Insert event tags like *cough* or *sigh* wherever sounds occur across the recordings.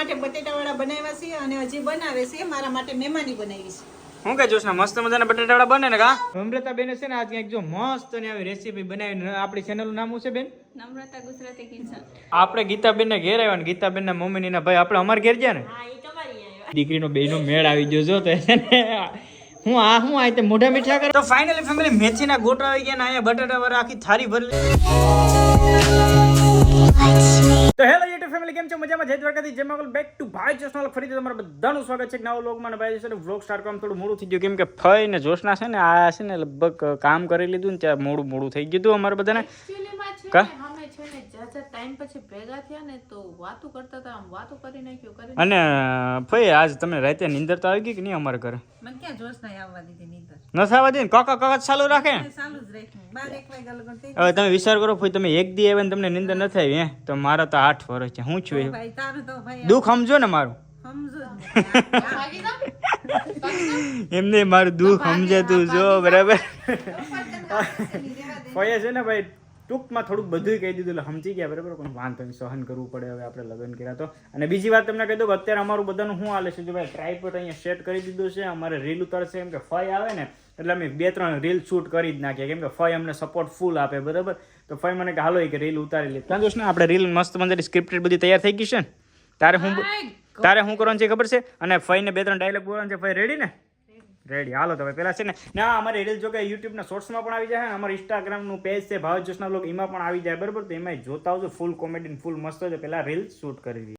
માટે બટેટાવાળા બનાવ્યા છે અને હજી બનાવે છે મારા માટે મહેમાની બનાવી છે. હું કે જોશ મસ્ત મજાના બટેટાવાળા બને ને કા? બેન છે ને આજ કંઈક જો મસ્ત ને આવી રેસીપી બનાવીને આપણી ચેનલનું નામ શું છે બેન? નમ્રતા ગુજરાતી કિચન આપણે ગીતાબેન ને ઘેર આવ્યા ને ગીતાબેન ના મમ્મી ના ભાઈ આપણે અમારે ઘેર ગયા ને? દીકરીનો બેયનો મેળ આવી ગયો જો તો હું આ હું આ તે મોઢા મીઠા કરે? તો ફાઇનલી ફેમિલી મેથીના ગોટા આવી ગયા ને અહીંયા બટાટા વાળા આખી થારી ભરી તો હેલો યુટ્યુબ ફેમિલી કેમ છો? મજામાં? જય દ્વારકાથી જય મંગલ. બેક ટુ ભાઈ જોશના ફરીથી તમારું બધાનું સ્વાગત છે એક નવા લોગમાં ભાઈ છે વ્લોગ સ્ટાર્ટ કરવા થોડું મોડું થઈ ગયું. કેમ કે ફઈ ને જોશના છે ને આ છે ને લગભગ કામ કરી લીધું ને ત્યાં મોડું મોડું થઈ ગયું હતું અમારે બધાને. કા? ને અમે છે ને જાજા ટાઈમ પછી ભેગા થયા ને તો વાતો કરતા હતા આમ વાતો કરી નાખ્યું કરી અને ફઈ આજ તમે રાતે નીંદર તો આવી ગઈ કે નહીં અમારે ઘરે? મને ક્યાં જોશ ના આવવા દીધી નીંદર. ન થવા દે કાકા કાકા ચાલુ રાખે? ચાલુ જ રાખ્યું બાર એક વાગ્યા થઈ હવે તમે વિચાર કરો ભાઈ તમે એક દી આવે ને તમને નિંદર ન થાય હે તો મારા તો આઠ વર્ષ છે. હું છું ભાઈ તારું તો ભાઈ દુઃખ સમજો ને મારું. સમજો નહીં. એમને મારું દુઃખ સમજે તું જો બરાબર. *laughs* ફઈએ છે ને ભાઈ ટૂંકમાં થોડુંક બધું કહી દીધું એટલે સમજી ગયા બરાબર? પણ વાંધો નહીં સહન કરવું પડે હવે આપણે લગ્ન કર્યા તો. અને બીજી વાત તમને કહી દઉં કે અત્યારે અમારું બધાનું શું હાલે છે? જો ભાઈ ટ્રાયપોડ અહીંયા સેટ કરી દીધું છે અમારે રીલ ઉતારશે એમ કે ફઈ આવે ને એટલે અમે બે ત્રણ રીલ શૂટ કરી જ નાખીએ કેમ કે ફઈ અમને સપોર્ટ ફૂલ આપે બરાબર? તો ફઈ મને કે હાલો કે રીલ ઉતારી લે. ત્યાં જોશ ને આપણે રીલ મસ્ત મજાની સ્ક્રિપ્ટેડ બધી તૈયાર થઈ ગઈ છે ને? તારે હું તારે શું કરવાનું છે ખબર છે? અને ફઈને બે ત્રણ ડાયલોગ બોલવાનું છે ફઈ રેડી ને? રેડી હાલો તમે પેલા છે ને ના અમારે રીલ જો કે યુટ્યુબના શોર્ટ્સમાં પણ આવી જાય અમારું ઇન્સ્ટાગ્રામનું પેજ છે ભાવ જોશના બ્લોગ એમાં પણ આવી જાય બરાબર? તો એમાં જોતા આવજો ફૂલ કોમેડી ફૂલ મસ્ત છે પેલા રીલ શૂટ કરી દઈએ.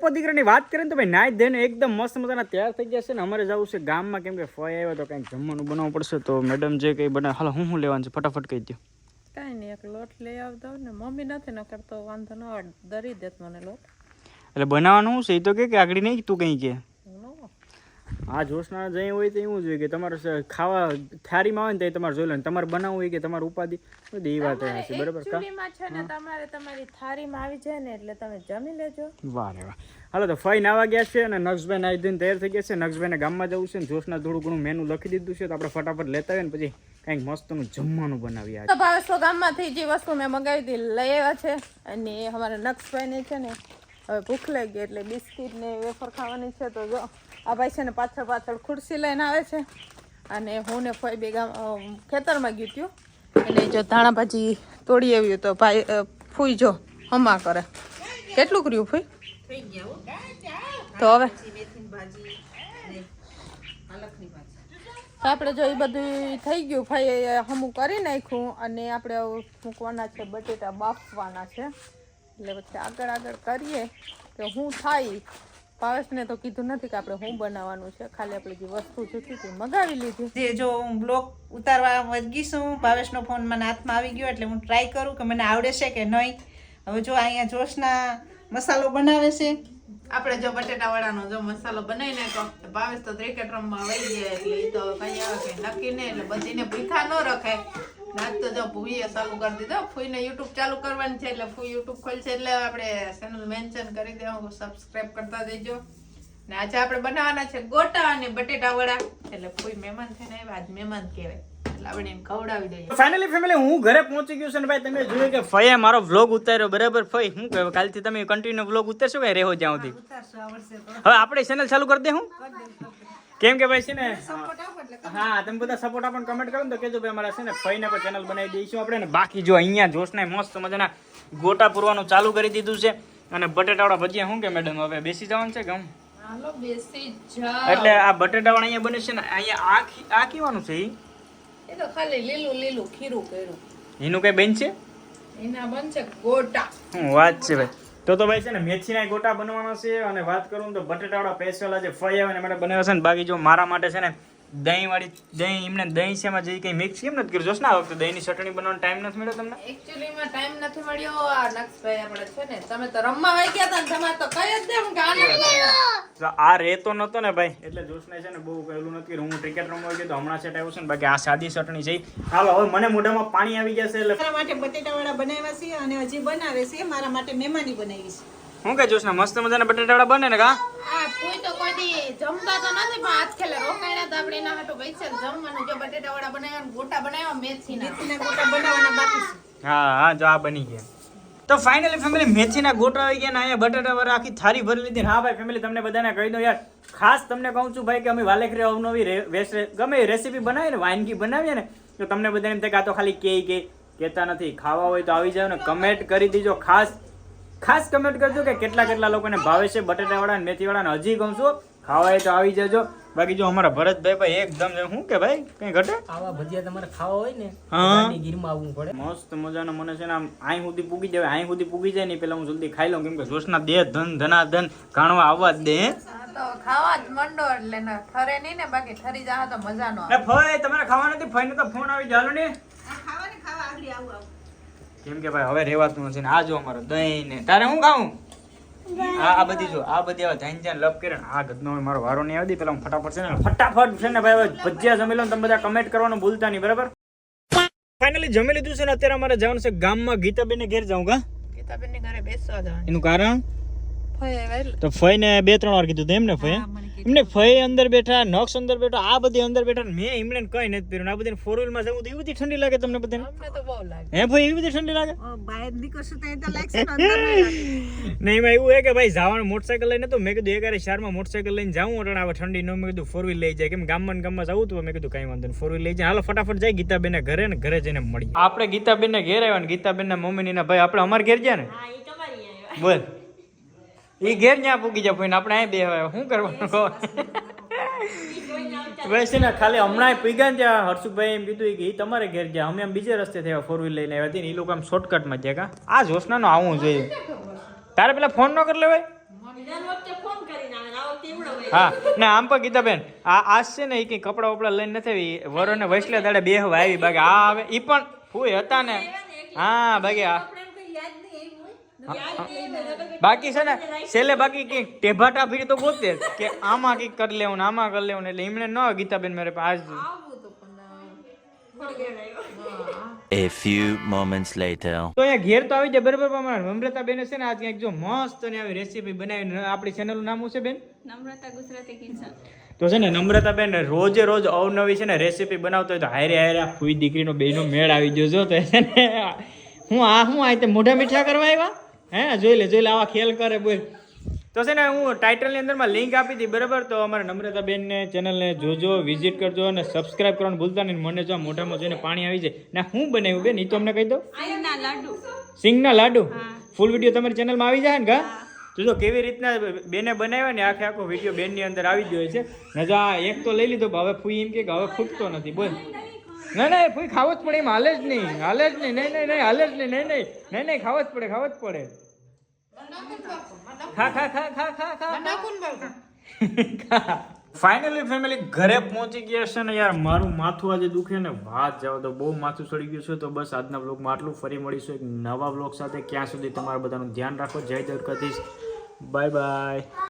દીકરાની વાત કરીએ તો ભાઈ નાઈ ધોઈને એકદમ મસ્ત મજાના તૈયાર થઈ ગયા છે ને અમારે જવું છે ગામમાં કેમ કે ફય આવ્યો તો કંઈક જમવાનું બનાવવું પડશે તો મેડમ જે કંઈ બને હાલ હું શું લેવાનું છે? ફટાફટ કહી દો કાંઈ નહીં એક લોટ લઈ આવતો ને મમ્મી નથી ન કરતો વાંધો ન દરી દેત મને લોટ. એટલે બનાવવાનું શું છે એ તો કે આગળ નહીં તું કંઈ કે. આ જોશના જઈ હોય તો એવું જોઈએ કે તમારે ખાવા થારીમાં આવે ને તો તમારે જોઈ લો તમારે બનાવવું હોય કે તમારે ઉપાધિ બધી એ વાત હશે બરાબર છે ને તમારે તમારી થારીમાં આવી જાય ને એટલે તમે જમી લેજો. વાહ રે વાહ. હાલો તો ફઈ નાવા ગયા છે અને નક્ષભાઈ નાઈ ધોઈને તૈયાર થઈ ગયા છે. નક્ષભાઈને ગામમાં જવું છે ને જોશના થોડું ઘણું મેનુ લખી દીધું છે તો આપણે ફટાફટ લેતા આવીએ ને પછી કંઈક મસ્તનું જમવાનું બનાવીએ આજે. ભાવેશો ગામમાંથી જે વસ્તુ મેં મંગાવી હતી લઈ આવ્યા છે. અને અમારા નક્ષભાઈને છે ને હવે ભૂખ લાગી એટલે બિસ્કિટ ને વેફર ખાવાની છે તો જો. આ ભાઈ છે ને પાછળ પાછળ ખુરશી લઈને આવે છે. અને હું ને ફોઈ બે ગામ ખેતરમાં ગયું હતું અને જો ધાણા ભાજી તોડી આવ્યું તો ભાઈ ફૂઈ જો હમા કરે. કેટલું કર્યું ફૂઈ? તો હવે? તો આપણે જો એ બધું થઈ ગયું. ભાઈ હમું કરી નાખ્યું અને આપણે મૂકવાના છે બટેટા બાફવાના છે. એટલે પછી આગળ આગળ કરીએ. કે હું થાય પાવેશને તો કીધું નથી કે આપણે હું બનાવવાનું છે. ખાલી આપણે જે વસ્તુ જોતી હતી મગાવી લીધી. જે જો હું બ્લોગ ઉતારવા વળગી છું ભાવેશનો ફોન મને હાથમાં આવી ગયો એટલે હું ટ્રાય કરું કે મને આવડે છે કે નહીં. હવે જો અહીંયા જોશના મસાલો બનાવે છે. આપણે જો બટેટા વડાનો જો મસાલો બનાવી નાખો તો ભાવેશ તો ક્રિકેટ રમવા વહી ગયા એટલે એ તો કંઈ આવે કઈ નક્કી નહીં એટલે બધીને ભૂખા ન રખાય. નાચ તો જો ભૂઈએ ચાલુ કરી દીધો. ફૂઈને યુટ્યુબ ચાલુ કરવાની છે એટલે ફૂઈ યુટ્યુબ ખોલશે એટલે આપણે ચેનલ મેન્શન કરી દેવું સબસ્ક્રાઇબ કરતા દેજો. ને આજે આપણે બનાવવાના છે ગોટા અને બટેટા વડા. એટલે ફૂઈ મહેમાન થઈને આવ્યા આજ મહેમાન કહેવાય. એટલે આપણે ખવડાવી દઈએ. ફાઇનલી ફેમિલી હું ઘરે પહોંચી ગયો છે ને ભાઈ તમે જોયું કે ફઈએ મારો વ્લોગ ઉતાર્યો બરાબર? ફઈ શું કહેવાય કાલથી તમે કન્ટિન્યુ વ્લોગ ઉતારશો કે રહેવો જ્યાં સુધી? હવે આપણે ચેનલ ચાલુ કરી દે હું કેમ કે ભાઈ છે ને હા તમે બધા સપોર્ટ આપણને કમેન્ટ કરો ને તો કેજો ભાઈ અમારા છે ને ફઈને પણ ચેનલ બનાવી દઈશું આપણે ને બાકી જો અહીંયા જોશને મસ્ત મજાના ગોટા પૂરવાનું ચાલુ કરી દીધું છે અને બટેટાવાળા ભજીયા શું કે મેડમ હવે બેસી જવાનું છે જા એટલે આ બટેટાવાળા અહીંયા બને છે ને અહીંયા આ આ કીવાનું છે? એ તો ખાલી લીલું લીલું ખીરું કર્યું. એનું કઈ બેન છે એના બનશે ગોટા. હું વાત છે ભાઈ. તો તો ભાઈ છે ને, મેથીના ગોટા બનવાના છે અને વાત કરું તો બટેટાવાળા સ્પેશિયલ આજે ફઈ આવે ને બનાવ્યા છે ને બાકી જો મારા માટે છે ને દહીં વાળી દહીં એમને દહીં છે જે કંઈ મિક્સ કેમ નથી કર્યું? જોશ ને આ વખતે દહીંની ચટણી બનાવવાનો ટાઈમ નથી મળ્યો તમને? એકચ્યુઅલી માં ટાઈમ નથી મળ્યો. આ નક્ષભાઈ આપણે છે ને તમે તો રમવા વહી ગયા હતા ને તમારે તો કઈ જ દેમ કે આનંદ તો આ રહેતો નતો ને ભાઈ એટલે જોશને છે ને બહુ કહેલું નથી હું ક્રિકેટ રમવા ગયો તો હમણાં સેટ આવ્યો છે ને બાકી આ સાદી ચટણી છે. હાલો હવે મને મોઢામાં પાણી આવી જશે એટલે મારા માટે બટેટાવાળા બનાવ્યા છે અને હજી બનાવે છે. મારા માટે મહેમાની બનાવી છે. હું કે જોશના મસ્ત મજાના બટેટાવડા બને ને કા? આ કોઈ તો કોઈ દી જમતા તો નથી પણ આજ ખેલે રોકાણા તો આપણે એના હાટુ પૈસા જમવાનું જો બટેટા વડા બનાવ્યા ગોટા બનાવ્યા મેથીના. મેથીના ગોટા બનાવવાના બાકી છે. હા હા જો આ બની ગયા. તો ફાઇનલી ફેમિલી મેથીના ગોટા આવી ગયા ને અહીંયા બટાટા વાળા આખી થારી ભરી લીધી હા ભાઈ ફેમિલી તમને બધાને કહી દો યાર ખાસ તમને કહું છું ભાઈ કે અમે વાલેખરી અવનવી ગમે રેસીપી બનાવીએ ને વાનગી બનાવીએ ને તો તમને બધાને એમ થાય કે આ તો ખાલી કે કે કહેતા નથી. ખાવા હોય તો આવી જાવ ને કમેન્ટ કરી દીજો ખાસ. ખાસ કમેન્ટ કરજો કે કેટલા કેટલા લોકોને ભાવે છે બટેટાવાળા ને મેથી વાળા હજી કહું ખાવાય તો આવી જજો. બાકી જો અમારા ભરતભાઈ ભાઈ એકદમ શું કે ભાઈ? કઈ ઘટે? આવા ભજીયા તમારે ખાવા હોય ને હા. ગીરમાં આવવું પડે. મસ્ત મજાનો મને છે ને આમ આઈ સુધી પૂગી જાય આઈ સુધી પૂગી જાય ને પેલા હું જલ્દી ખાઈ લઉં કેમ કે જોશના દે ધન ધના ધન ઘાણવા આવવા જ દે હે? તો ખાવા જ મંડો એટલે ને ઠરે નહીં ને બાકી ઠરી જા તો મજા નો એ તમારે ખાવા નથી ફઈને તો ફોન આવી ચાલો ને. ખાવાની ખાવા આગળ આવું આવું. કેમ કે ભાઈ હવે રહેવાતું નથી ને આ જો અમારો દહીં ને તારે હું ખાવું આ આ બધી જો આ બધી હવે જાઈને ધ્યાન લપ કરે ને આ ગદનો હવે મારો વારો નહીં આવી પેલા હું ફટાફટ છે ને ફટાફટ છે ને ભાઈ હવે ભજીયા જમી લો ને તમે બધા કમેન્ટ કરવાનું ભૂલતા નહીં બરાબર? ફાઇનલી જમી લીધું છે ને અત્યારે અમારે જવાનું છે ગામમાં ગીતાબેન ઘેર જાઉં કા? ગીતાબેન ને ઘરે બેસવા જવાનું એનું કારણ? તો ફઈ ને બે ત્રણ વાર કીધું એમને એમ ને ફઈ એમને ફઈ અંદર બેઠા નક્ષ અંદર બેઠા આ બધી અંદર બેઠા મેં એમને કઈ નથી પહેર્યું. આ બધી ફોર વ્હીલમાં જવું તો એવી બધી ઠંડી લાગે તમને બધાને? અમને તો બહુ લાગે. હે ભાઈ એવી બધી ઠંડી લાગે? નહીં એમાં એવું હે કે ભાઈ જવાનું મોટરસાઇકલ લઈને તો મેં કીધું એક શહેરમાં મોટરસાઇકલ લઈને જાઉં એટલે હવે ઠંડી ન મેં કીધું ફોર વ્હીલ લઈ જાય. કેમ ગામમાં ગામમાં જવું તો મેં કીધું કઈ વાંધો નહીં. ફોર વ્હીલ લઈ જાય. હાલો ફટાફટ જાય ગીતાબેન ઘરે ને ઘરે જઈને મળી આપણે ગીતાબેન ને ઘેર આવ્યા ને ગીતાબેન ના મમ્મી ના ભાઈ આપણે અમારે ઘેર ગયા ને? બોલ. ઈ ઘેર ન્યા પૂગી જાય ભાઈ આપણે અહીં બે શું કરવાનું? કહો ભાઈ ને ખાલી હમણાં પીગા ને ત્યાં હર્ષુભાઈ એમ કીધું કે એ તમારે ઘેર ગયા. અમે આમ બીજે રસ્તે થયા ફોર વ્હીલ લઈને આવ્યા હતી ને એ લોકો આમ શોર્ટકટમાં ગયા કા. આ જોશનાનો આવું જોઈએ. તારે પેલા ફોન ન કરી લેવાય? હા. ને આમ પણ કીધા બેન આ આજ છે ને એ કઈ કપડા વપડા લઈને નથી આવી. વરો ને વૈસલે દાડે બે હવા આવી. બાકી આ આવે એ પણ ફૂય હતા ને. હા બાકી આ બાકી છે ને છેલ્લે બાકી કંઈક ટેભાટા ફીરી તો ગોતે કે આમાં કંઈક કરી લેવું ને આમાં કરી લેવું એટલે એમણે ન આવે ગીતાબેન મારે આજ. A few moments later. તો અહીંયા ઘેર તો આવી જાય બરાબર પણ અમારા નમ્રતા બેન છે ને આજ કંઈક જો મસ્ત ને આવી રેસીપી બનાવીને આપણી ચેનલનું નામ શું છે બેન? નમ્રતા ગુજરાતી કિચન. તો છે ને નમ્રતા બેન રોજે રોજ અવનવી છે ને રેસીપી બનાવતો હોય તો હારે હારે આ ફૂઈ દીકરીનો બેનો મેળ આવી ગયો જો તો ને હું આ હું આ તે મોઢા મીઠા કરવા આવ્યા? હે જોઈ લે જોઈ લે આવા ખેલ કરે બોલ. તો છે ને હું ટાઇટલની અંદરમાં લિંક આપી હતી બરાબર? તો અમારા નમ્રતા બેનને ચેનલને જોજો વિઝિટ કરજો અને સબસ્ક્રાઇબ કરવાનું ભૂલતા નહીં. મને જો આ મોઢામાં જોઈને પાણી આવી જાય. ના હું બનાવ્યું બેન એ તો અમને કહી દો લાડુ. સિંગના લાડુ? ફૂલ વીડિયો તમારી ચેનલમાં આવી જાય ને ગા? તો કેવી રીતના બેને બનાવ્યા ને આખે આખો વીડિયો બેનની અંદર આવી ગયો છે. નજા એક તો લઈ લીધો હવે ફૂઈ એમ કે કે હવે ફૂટતો નથી. બોલ. ના ના ફૂઈ ખાવો જ પડે એમ હાલે જ નહીં હાલે જ નહીં નહીં નહીં નહીં હાલે જ નહીં નહીં નહીં નહીં નહીં ખાવો જ પડે ખાવો જ પડે. ખા ખા ખા ખા ખા ખા. ફાઇનલી ફેમિલી ઘરે પહોંચી ગયા છે ને યાર મારું માથું આજે દુખે ને વાત જાવ તો બહુ માથું સડી ગયું છે તો બસ આજના બ્લોગમાં આટલું ફરી મળીશું એક નવા બ્લોગ સાથે. ક્યાં સુધી તમારા બધાનું ધ્યાન રાખો. જય દ્વારકાધીશ. Bye bye